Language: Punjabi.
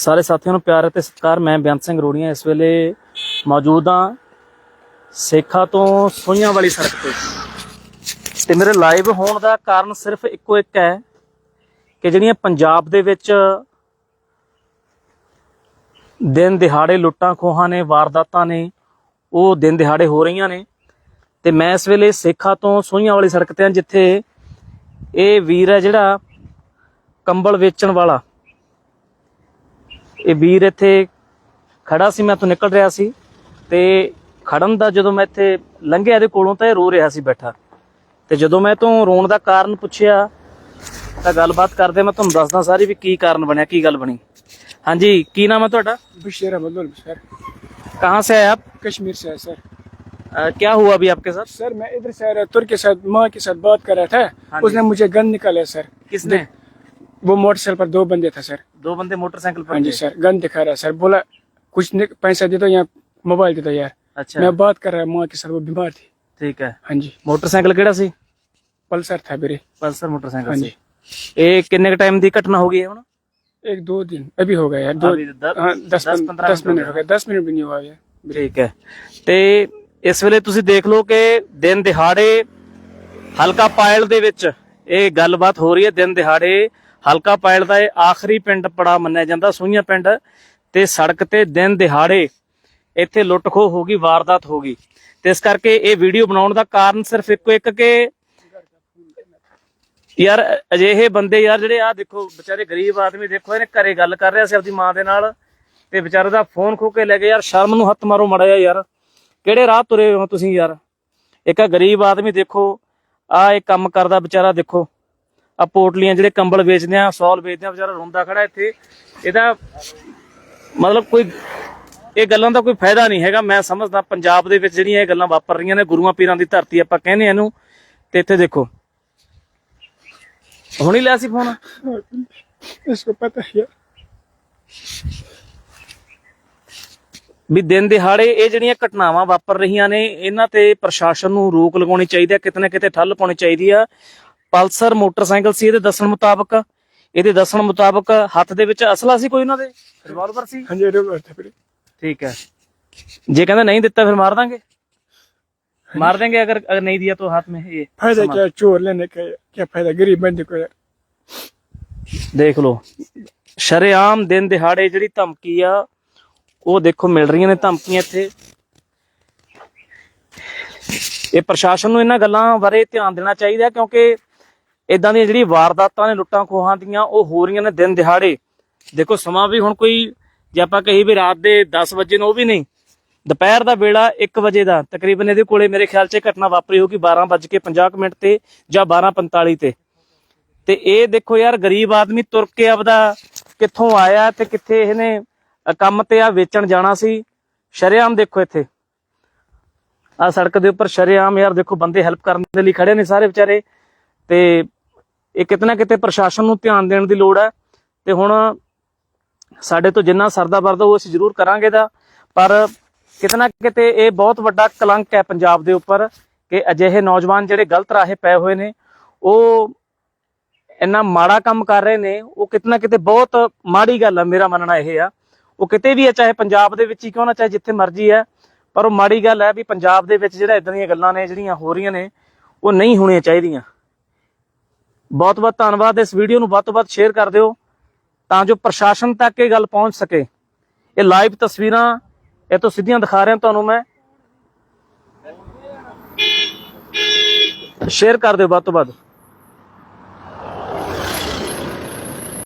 ਸਾਰੇ ਸਾਥੀਆਂ ਨੂੰ ਪਿਆਰ ਅਤੇ ਸਤਿਕਾਰ, ਮੈਂ ਬੇਅੰਤ ਸਿੰਘ ਰੋੜੀਆਂ ਇਸ ਵੇਲੇ ਮੌਜੂਦ ਹਾਂ ਸੇਖਾ ਤੋਂ ਸੋਈਆਂ ਵਾਲੀ ਸੜਕ ਤੇ। ਤੇ ਮੇਰੇ ਲਾਈਵ ਹੋਣ ਦਾ ਕਾਰਨ ਸਿਰਫ ਇੱਕੋ ਇੱਕ ਹੈ ਕਿ ਜਿਹੜੀਆਂ ਪੰਜਾਬ ਦੇ ਵਿੱਚ ਦਿਨ ਦਿਹਾੜੇ ਲੁੱਟਾਂ ਖੋਹਾਂ ਨੇ, ਵਾਰਦਾਤਾਂ ਨੇ, ਉਹ ਦਿਨ ਦਿਹਾੜੇ ਹੋ ਰਹੀਆਂ ਨੇ। ਤੇ ਮੈਂ ਇਸ ਵੇਲੇ ਸੇਖਾ ਤੋਂ ਸੋਈਆਂ ਵਾਲੀ ਸੜਕ ਤੇ ਹਾਂ, ਜਿੱਥੇ ਇਹ ਵੀਰ ਹੈ ਜਿਹੜਾ ਕੰਬਲ ਵੇਚਣ ਵਾਲਾ। ਇਹ ਵੀਰ ਇੱਥੇ ਖੜਾ ਸੀ ਮੈਂ ਤੋਂ ਨਿਕਲ ਰਿਹਾ ਸੀ ਤੇ ਖੜਨ ਦਾ ਜਦੋਂ ਮੈਂ ਇੱਥੇ ਲੰਘਿਆ ਇਹਦੇ ਕੋਲੋਂ ਤਾਂ ਇਹ ਰੋ ਰਿਹਾ ਸੀ ਬੈਠਾ ਤੇ ਜਦੋਂ ਮੈਂ ਤੋਂ ਰੋਣ ਦਾ ਕਾਰਨ ਪੁੱਛਿਆ ਤਾਂ ਗੱਲਬਾਤ ਕਰਦੇ ਮੈਂ ਤੁਹਾਨੂੰ ਦੱਸਦਾ ਸਾਰੀ ਵੀ ਕੀ ਕਾਰਨ ਬਣਿਆ ਕੀ ਗੱਲ ਬਣੀ ਹਾਂਜੀ ਕੀ ਨਾਮ ਹੈ ਤੁਹਾਡਾ बशीर अहमद सर कहाँ से आए आप कश्मीर से है सर अ, क्या हुआ अभी आपके साथ सर मैं इधर से आ रहा तुर्क के साथ माँ के साथ बात कर रहा हाँ था जी। उसने मुझे गन निकाला सर किसने वो मोटरसाइकिल पर दो बंदे था सर दो बंदे मोटरसाइकिल हाँ पर जी थे सर गन दिखा रहा है सर बोला कुछ नि- पैसा दे दो या मोबाइल दे दो यार अच्छा मैं बात कर रहा माँ के साथ वो बीमार थी ठीक है हाँ जी ਮੋਟਰਸਾਈਕਲ ਕਿਹੜਾ ਸੀ पल्सर था मेरे ਪਲਸਰ हाँ ਮੋਟਰਸਾਈਕਲ जी ਸੀ ਇਹ ਕਿੰਨੇ ਕ ਟਾਈਮ ਦੀ ਘਟਨਾ ਹੋ ਗਈ ਹੈ ਹੁਣ एक दो दिन अभी हो गया यार दो अभी दस- हाँ, दस दस पन- पंद्रह दस मिनट हो मिनट हो गए दस मिनट भी नहीं हुआ यार ਠੀਕ ਹੈ ਤੇ ਇਸ ਵੇਲੇ ਤੁਸੀਂ ਦੇਖ ਲਓ ਕਿ ਦਿਨ ਦਿਹਾੜੇ ਹਲਕਾ ਪਾਇਲ ਦੇ ਵਿੱਚ ਇਹ ਗੱਲਬਾਤ ਹੋ ਰਹੀ ਹੈ ਦਿਨ ਦਿਹਾੜੇ ਹਲਕਾ ਪਾਇਲ ਦਾ ਇਹ ਆਖਰੀ ਪਿੰਡ ਪੜਾ ਮੰਨਿਆ ਜਾਂਦਾ। ਸੂਈਆਂ ਪਿੰਡ ਤੇ ਸੜਕ ਤੇ ਦਿਨ ਦਿਹਾੜੇ ਇੱਥੇ ਲੁੱਟ ਹੋ ਗਈ, ਵਾਰਦਾਤ ਹੋ ਗਈ। ਤੇ ਇਸ ਕਰਕੇ ਇਹ ਵੀਡੀਓ ਬਣਾਉਣ ਦਾ ਕਾਰਨ ਸਿਰਫ ਇੱਕੋ ਇੱਕ ਕਿ ਯਾਰ ਅਜਿਹੇ ਬੰਦੇ ਯਾਰ ਜਿਹੜੇ ਆ ਦੇਖੋ, ਵਿਚਾਰੇ ਗਰੀਬ ਆਦਮੀ ਦੇਖੋ, ਇਹਨੇ ਘਰੇ ਗੱਲ ਕਰ ਰਿਹਾ ਸੀ ਆਪਦੀ ਮਾਂ ਦੇ ਨਾਲ ਤੇ ਵਿਚਾਰੇ ਦਾ ਫੋਨ ਖੋ ਕੇ ਲੈ ਗਏ। ਯਾਰ ਸ਼ਰਮ ਨੂੰ ਹੱਥ ਮਾਰੋ ਮੜਿਆ ਯਾਰ। ਕਿਹੜੇ ਰਾਹ ਤੁਰੇ ਹੋ ਤੁਸੀਂ ਯਾਰ? ਇੱਕ ਗਰੀਬ ਆਦਮੀ ਦੇਖੋ ਆ ਇਹ ਕੰਮ ਕਰਦਾ ਵਿਚਾਰਾ ਦੇਖੋ। ਆ ਪੋਟਲੀਆਂ ਜਿਹੜੇ ਕੰਬਲ ਵੇਚਦੇ ਆ ਸੌਲ ਵੇਚਦੇ ਆ ਵਿਚਾਰਾ ਰੋਂਦਾ ਖੜਾ ਇੱਥੇ। ਇਹਦਾ ਮਤਲਬ ਕੋਈ ਇਹ ਗੱਲਾਂ ਦਾ ਕੋਈ ਫਾਇਦਾ ਨਹੀਂ ਹੈਗਾ। ਮੈਂ ਸਮਝਦਾ ਪੰਜਾਬ ਦੇ ਵਿੱਚ ਜਿਹੜੀਆਂ ਇਹ ਗੱਲਾਂ ਵਾਪਰ ਰਹੀਆਂ ਨੇ ਗੁਰੂਆਂ ਪੀਰਾਂ ਦੀ ਧਰਤੀ ਆਪਾਂ ਕਹਿੰਦੇ ਆ ਇਹਨੂੰ। ਤੇ ਇੱਥੇ ਦੇਖੋ। ਹੁਣ ਹੀ ਲਿਆ ਸੀ ਫੋਨ। ਇਸ ਨੂੰ ਪਤਾ ਹੈ ਵੀ ਦਿਨ ਦਿਹਾੜੇ ਇਹ ਜਿਹੜੀਆਂ ਘਟਨਾਵਾਂ ਵਾਪਰ ਰਹੀਆਂ ਨੇ ਇਹਨਾਂ ਤੇ ਪ੍ਰਸ਼ਾਸਨ ਨੂੰ ਰੋਕ ਲਗਾਉਣੀ ਚਾਹੀਦੀ ਹੈ ਕਿਤੇ ਨਾ ਕਿਤੇ ਠੱਲ ਪਾਉਣੀ ਚਾਹੀਦੀ ਆ। ਪਲਸਰ ਮੋਟਰਸਾਈਕਲ ਸੀ ਇਹਦੇ ਦੱਸਣ ਮੁਤਾਬਕ ਇਹਦੇ ਦੱਸਣ ਮੁਤਾਬਕ ਹੱਥ ਦੇ ਵਿੱਚ ਅਸਲਾ ਸੀ ਕੋਈ ਉਹਨਾਂ ਦੇ ਰਿਵਾਲਵਰ ਸੀ हाँ जी रिवर था फिर ਠੀਕ ਹੈ ਜੇ ਕਹਿੰਦਾ ਨਹੀਂ ਦਿੱਤਾ ਫਿਰ ਮਾਰ ਦਾਂਗੇ मार देंगे अगर अगर नहीं दिया तो हाथ में है ये फायदा सामान। क्या है चोर लेने का क्या फायदा गरीब बंदे को यार ਦੇਖ ਲਓ ਸ਼ਰੇਆਮ ਦਿਨ ਦਿਹਾੜੇ ਜਿਹੜੀ ਧਮਕੀ ਆ ਉਹ ਦੇਖੋ ਮਿਲ ਰਹੀਆਂ ਨੇ ਧਮਕੀਆਂ ਇੱਥੇ ਇਹ ਪ੍ਰਸ਼ਾਸਨ ਨੂੰ ਇਹਨਾਂ ਗੱਲਾਂ ਬਾਰੇ ਧਿਆਨ ਦੇਣਾ ਚਾਹੀਦਾ ਹੈ ਕਿਉਂਕਿ ਇਦਾਂ ਦੀਆਂ ਜਿਹੜੀ ਵਾਰਦਾਤਾਂ ਨੇ ਲੁੱਟਾਂ ਖੋਹਾਂ ਦੀਆਂ, ਉਹ ਹੋ ਰਹੀਆਂ ਨੇ ਦਿਨ ਦਿਹਾੜੇ। ਦੇਖੋ, ਸਮਾਂ ਵੀ ਹੁਣ ਕੋਈ, ਜੇ ਆਪਾਂ ਕਹੀ ਵੀ ਰਾਤ ਦੇ 10 ਵਜੇ ਨੂੰ ਉਹ ਵੀ ਨਹੀਂ, ਦੁਪਹਿਰ ਦਾ ਵੇਲਾ 1 ਵਜੇ ਦਾ, ਤਕਰੀਬਨ ਇਹਦੇ ਕੋਲੇ ਮੇਰੇ ਖਿਆਲ 'ਚ ਇਹ ਘਟਨਾ ਵਾਪਰੀ ਹੋਗੀ 12:50 ਮਿੰਟ ਤੇ ਜਾਂ 12:45 ਤੇ। ਤੇ ਇਹ ਦੇਖੋ ਯਾਰ, ਗਰੀਬ ਆਦਮੀ ਤੁਰ ਕੇ ਆਪਦਾ ਕਿੱਥੋਂ ਆਇਆ ਤੇ ਕਿੱਥੇ ਇਹਨੇ ਕੰਮ ਤੇ ਆ ਵੇਚਣ ਜਾਣਾ ਸੀ। ਸ਼ਰੇਆਮ ਦੇਖੋ ਇੱਥੇ। ਆ ਸੜਕ ਦੇ ਉੱਪਰ ਸ਼ਰੇਆਮ ਯਾਰ ਦੇਖੋ ਬੰਦੇ ਹੈਲਪ ਕਰਨ ਦੇ ਲਈ ਖੜੇ ਨੇ ਸਾਰੇ ਵਿਚਾਰੇ। ਤੇ ਇਹ ਕਿਤਨਾ ਕਿਤੇ ਪ੍ਰਸ਼ਾਸਨ ਨੂੰ ਧਿਆਨ ਦੇਣ ਦੀ ਲੋੜ ਹੈ। ਤੇ ਹੁਣ ਸਾਡੇ ਤੋਂ ਜਿੰਨਾ ਸਰਦਾ ਵਰਦਾ ਉਹ ਅਸੀਂ ਜ਼ਰੂਰ ਕਰਾਂਗੇ ਦਾ ਪਰ ਕਿਤਨਾ ਕਿਤੇ ਇਹ ਬਹੁਤ ਵੱਡਾ ਕਲੰਕ ਹੈ ਪੰਜਾਬ ਦੇ ਉੱਪਰ ਕਿ ਅਜਿਹੇ ਨੌਜਵਾਨ ਜਿਹੜੇ ਗਲਤ ਰਾਹੇ ਪਏ ਹੋਏ ਨੇ, ਉਹ ਇੰਨਾ ਮਾੜਾ ਕੰਮ ਕਰ ਰਹੇ ਨੇ, ਉਹ ਕਿਤਨਾ ਕਿਤੇ ਬਹੁਤ ਮਾੜੀ ਗੱਲ ਆ, ਮੇਰਾ ਮੰਨਣਾ ਇਹ ਆ। ਉਹ ਕਿਤੇ ਵੀ ਹੈ ਚਾਹੇ ਪੰਜਾਬ ਦੇ ਵਿੱਚ ਹੀ ਕਿਉਂ ਨਾ, ਚਾਹੇ ਜਿੱਥੇ ਮਰਜ਼ੀ ਹੈ, ਪਰ ਉਹ ਮਾੜੀ ਗੱਲ ਹੈ ਵੀ ਪੰਜਾਬ ਦੇ ਵਿੱਚ ਜਿਹੜਾ ਇਦਾਂ ਦੀਆਂ ਗੱਲਾਂ ਨੇ, ਜਿਹੜੀਆਂ ਹੋ ਰਹੀਆਂ ਨੇ, ਉਹ ਨਹੀਂ ਹੋਣੀਆਂ ਚਾਹੀਦੀਆਂ। ਬਹੁਤ ਬਹੁਤ ਧੰਨਵਾਦ ਇਸ ਵੀਡੀਓ ਨੂੰ ਵੱਧ ਤੋਂ ਵੱਧ ਸ਼ੇਅਰ ਕਰ ਦਿਓ ਤਾਂ ਜੋ ਪ੍ਰਸ਼ਾਸਨ ਤੱਕ ਇਹ ਗੱਲ ਪਹੁੰਚ ਸਕੇ। ਇਹ ਲਾਈਵ ਤਸਵੀਰਾਂ ਇਹ ਤੋਂ ਸਿੱਧੀਆਂ ਦਿਖਾ ਰਿਹਾ ਤੁਹਾਨੂੰ ਮੈਂ। ਸ਼ੇਅਰ ਕਰ ਦਿਓ ਵੱਧ ਤੋਂ ਵੱਧ।